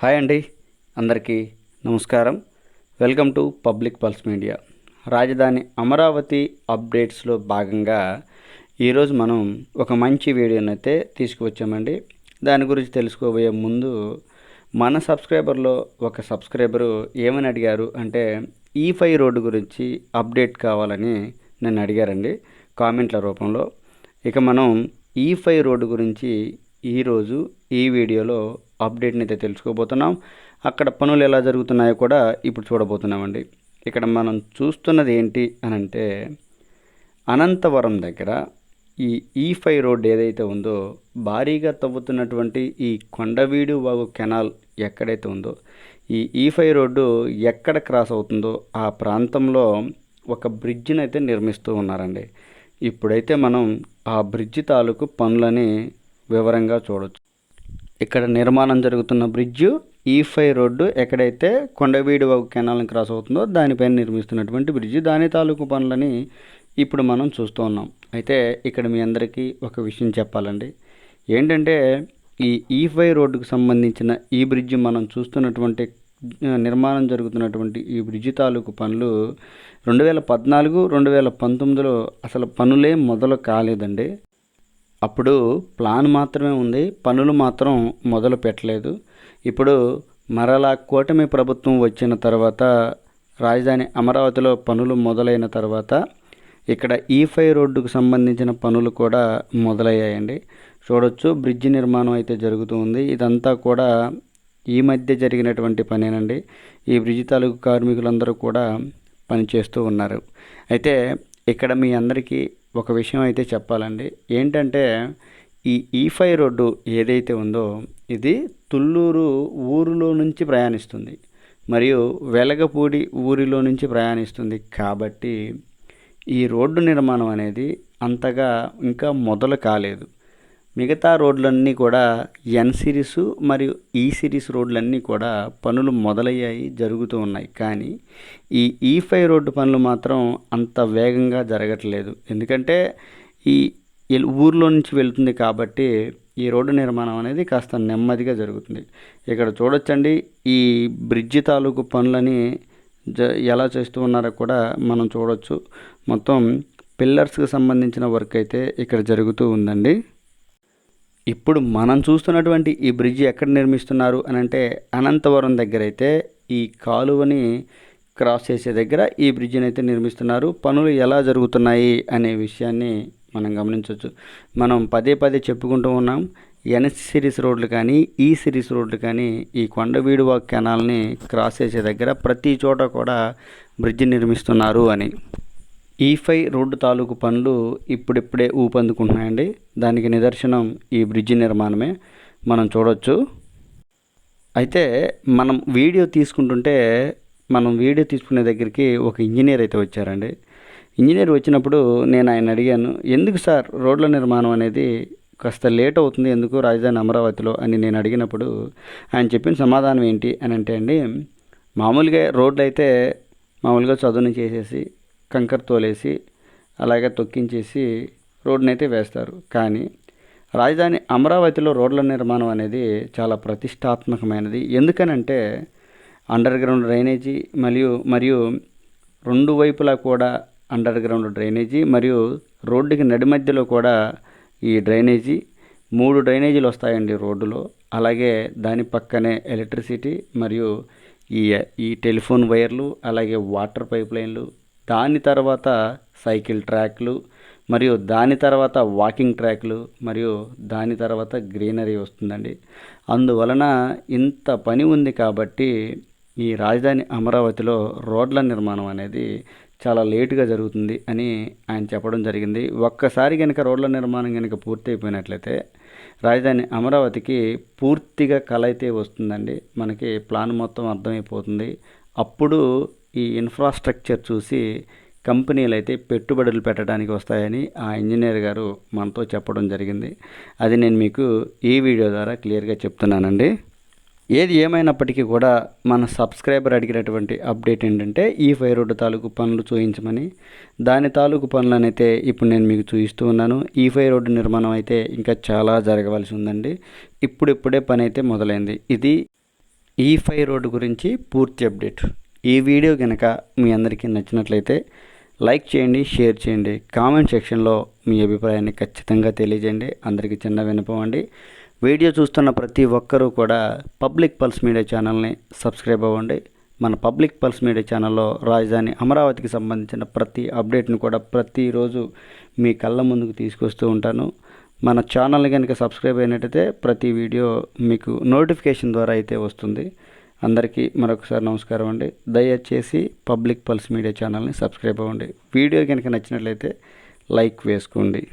Hi అండి. అందరికీ నమస్కారం. Welcome to public pulse media. రాజధాని అమరావతి అప్డేట్స్లో భాగంగా ఈరోజు మనం ఒక మంచి వీడియోని అయితే తీసుకువచ్చామండి. దాని గురించి తెలుసుకోబోయే ముందు మన సబ్స్క్రైబర్లో ఒక సబ్స్క్రైబరు ఏమని అడిగారు అంటే ఈ ఫై రోడ్డు గురించి అప్డేట్ కావాలని నన్ను అడిగారండి కామెంట్ల రూపంలో. ఇక మనం ఈ ఫై రోడ్డు గురించి ఈరోజు ఈ వీడియోలో అప్డేట్ని అయితే తెలుసుకోబోతున్నాం. అక్కడ పనులు ఎలా జరుగుతున్నాయో కూడా ఇప్పుడు చూడబోతున్నామండి. ఇక్కడ మనం చూస్తున్నది ఏంటి అని అంటే అనంతవరం దగ్గర ఈ e ఈ రోడ్ ఏదైతే ఉందో భారీగా తవ్వుతున్నటువంటి ఈ కొండవీడు వాగు కెనాల్ ఎక్కడైతే ఉందో ఈ e ఈ రోడ్డు ఎక్కడ క్రాస్ అవుతుందో ఆ ప్రాంతంలో ఒక బ్రిడ్జిని అయితే నిర్మిస్తూ ఉన్నారండి. ఇప్పుడైతే మనం ఆ బ్రిడ్జి తాలూకు పనులని వివరంగా చూడొచ్చు. ఇక్కడ నిర్మాణం జరుగుతున్న బ్రిడ్జు ఈ ఫైవ్ రోడ్డు ఎక్కడైతే కొండవీడు వాగు కెనాల్ని క్రాస్ అవుతుందో దానిపైన నిర్మిస్తున్నటువంటి బ్రిడ్జి. దాని తాలూకు పనులని ఇప్పుడు మనం చూస్తూ ఉన్నాం. అయితే ఇక్కడ మీ అందరికీ ఒక విషయం చెప్పాలండి. ఏంటంటే ఈ ఈ ఫైవ్ రోడ్డుకు సంబంధించిన ఈ బ్రిడ్జి మనం చూస్తున్నటువంటి నిర్మాణం జరుగుతున్నటువంటి ఈ బ్రిడ్జి తాలూకు పనులు రెండు వేల పద్నాలుగు రెండు వేల పంతొమ్మిదిలో అసలు పనులే మొదలు కాలేదండి. అప్పుడు ప్లాన్ మాత్రమే ఉంది పనులు మాత్రం మొదలు పెట్టలేదు. ఇప్పుడు మరలా కూటమి ప్రభుత్వం వచ్చిన తర్వాత రాజధాని అమరావతిలో పనులు మొదలైన తర్వాత ఇక్కడ ఈ రోడ్డుకు సంబంధించిన పనులు కూడా మొదలయ్యాయండి. చూడొచ్చు బ్రిడ్జి నిర్మాణం అయితే జరుగుతూ ఉంది. ఇదంతా కూడా ఈ మధ్య జరిగినటువంటి పనేనండి. ఈ బ్రిడ్జి తాలూకు కార్మికులందరూ కూడా పనిచేస్తూ ఉన్నారు. అయితే ఇక్కడ మీ అందరికీ ఒక విషయం అయితే చెప్పాలండి. ఏంటంటే ఈ ఈ ఫైవ్ రోడ్డు ఏదైతే ఉందో ఇది తుళ్ళూరు ఊరిలో నుంచి ప్రయాణిస్తుంది. మరియు వెలగపూడి ఊరిలో నుంచి ప్రయాణిస్తుంది. కాబట్టి ఈ రోడ్డు నిర్మాణం అనేది అంతగా ఇంకా మొదలు కాలేదు. మిగతా రోడ్లన్నీ కూడా ఎన్ సిరీస్ మరియు ఈ సిరీస్ రోడ్లన్నీ కూడా పనులు మొదలయ్యాయి జరుగుతూ ఉన్నాయి. కానీ ఈ e ఈ ఫైవ్ రోడ్డు పనులు మాత్రం అంత వేగంగా జరగట్లేదు. ఎందుకంటే ఈ ఊర్లో నుంచి వెళ్తుంది కాబట్టి ఈ రోడ్డు నిర్మాణం అనేది కాస్త నెమ్మదిగా జరుగుతుంది. ఇక్కడ చూడొచ్చండి ఈ బ్రిడ్జి తాలూకు పనులని జ ఎలా చేస్తూ ఉన్నారో కూడా మనం చూడొచ్చు. మొత్తం పిల్లర్స్కి సంబంధించిన వర్క్ అయితే ఇక్కడ జరుగుతూ ఉందండి. ఇప్పుడు మనం చూస్తున్నటువంటి ఈ బ్రిడ్జి ఎక్కడ నిర్మిస్తున్నారు అని అంటే అనంతవరం దగ్గర అయితే ఈ కాలువని క్రాస్ చేసే దగ్గర ఈ బ్రిడ్జిని అయితే నిర్మిస్తున్నారు. పనులు ఎలా జరుగుతున్నాయి అనే విషయాన్ని మనం గమనించవచ్చు. మనం పదే పదే చెప్పుకుంటూ ఉన్నాం ఎన్ సిరీస్ రోడ్లు కానీ ఈ సిరీస్ రోడ్లు కానీ ఈ కొండవీడువా కెనాల్ని క్రాస్ చేసే దగ్గర ప్రతి చోట కూడా బ్రిడ్జి నిర్మిస్తున్నారు అని. ఈ ఫైవ్ రోడ్డు తాలూకు పనులు ఇప్పుడిప్పుడే ఊపందుకుంటున్నాయండి. దానికి నిదర్శనం ఈ బ్రిడ్జి నిర్మాణమే. మనం చూడవచ్చు అయితే మనం వీడియో తీసుకుంటుంటే మనం వీడియో తీసుకునే దగ్గరికి ఒక ఇంజనీర్ అయితే వచ్చారండి. ఇంజనీర్ వచ్చినప్పుడు నేను ఆయన అడిగాను ఎందుకు సార్ రోడ్ల నిర్మాణం అనేది కాస్త లేట్ అవుతుంది ఎందుకు రాజధాని అమరావతిలో? అని నేను అడిగినప్పుడు ఆయన చెప్పిన సమాధానం ఏంటి అని అంటే అండి మామూలుగా రోడ్లు అయితే మామూలుగా చదువుని చేసేసి కంకర తోలేసి అలాగే తొక్కించేసి రోడ్నైతే అయితే వేస్తారు. కానీ రాజధాని అమరావతిలో రోడ్ల నిర్మాణం అనేది చాలా ప్రతిష్టాత్మకమైనది. ఎందుకనంటే అండర్ గ్రౌండ్ డ్రైనేజీ మరియు మరియు రెండు వైపులా కూడా అండర్ గ్రౌండ్ డ్రైనేజీ మరియు రోడ్డుకి నడి మధ్యలో కూడా ఈ డ్రైనేజీ మూడు డ్రైనేజీలు వస్తాయండి రోడ్డులో. అలాగే దాని పక్కనే ఎలక్ట్రిసిటీ మరియు ఈ ఈ టెలిఫోన్ వైర్లు అలాగే వాటర్ పైప్ లైన్లు దాని తర్వాత సైకిల్ ట్రాక్లు మరియు దాని తర్వాత వాకింగ్ ట్రాక్లు మరియు దాని తర్వాత గ్రీనరీ వస్తుందండి. అందువలన ఇంత పని ఉంది కాబట్టి ఈ రాజధాని అమరావతిలో రోడ్ల నిర్మాణం అనేది చాలా లేటుగా జరుగుతుంది అని ఆయన చెప్పడం జరిగింది. ఒక్కసారి కనుక రోడ్ల నిర్మాణం కనుక పూర్తి అయిపోయినట్లయితే రాజధాని అమరావతికి పూర్తిగా కళ అయితే వస్తుందండి. మనకి ప్లాన్ మొత్తం అర్థమైపోతుంది. అప్పుడు ఈ ఇన్ఫ్రాస్ట్రక్చర్ చూసి కంపెనీలు అయితే పెట్టుబడులు పెట్టడానికి వస్తాయని ఆ ఇంజనీర్ గారు మనతో చెప్పడం జరిగింది. అది నేను మీకు ఈ వీడియో ద్వారా క్లియర్గా చెప్తున్నానండి. ఏది ఏమైనప్పటికీ కూడా మన సబ్స్క్రైబర్ అడిగినటువంటి అప్డేట్ ఏంటంటే ఈ ఫై రోడ్డు తాలూకు పనులు చూయించమని. దాని తాలూకు పనులనైతే ఇప్పుడు నేను మీకు చూపిస్తూ ఉన్నాను. ఈ ఫై రోడ్డు నిర్మాణం అయితే ఇంకా చాలా జరగవలసి ఉందండి. ఇప్పుడిప్పుడే పని అయితే మొదలైంది. ఇది ఈ ఫై రోడ్డు గురించి పూర్తి అప్డేట్. ఈ వీడియో కనుక మీ అందరికీ నచ్చినట్లయితే లైక్ చేయండి షేర్ చేయండి కామెంట్ సెక్షన్లో మీ అభిప్రాయాన్ని ఖచ్చితంగా తెలియజేయండి. అందరికీ చిన్న వినపం అండి. వీడియో చూస్తున్న ప్రతి ఒక్కరూ కూడా పబ్లిక్ పల్స్ మీడియా ఛానల్ని సబ్స్క్రైబ్ అవ్వండి. మన పబ్లిక్ పల్స్ మీడియా ఛానల్లో రాజధాని అమరావతికి సంబంధించిన ప్రతి అప్డేట్ను కూడా ప్రతిరోజు మీ కళ్ళ ముందుకు తీసుకొస్తూ ఉంటాను. మన ఛానల్ కనుక సబ్స్క్రైబ్ అయినట్టయితే ప్రతి వీడియో మీకు నోటిఫికేషన్ ద్వారా అయితే వస్తుంది. అందరికీ మరొకసారి నమస్కారం అండి. దయచేసి పబ్లిక్ పల్స్ మీడియా ఛానల్ని సబ్స్క్రైబ్ అవ్వండి. వీడియో కనుక నచ్చినట్లయితే లైక్ వేసుకోండి.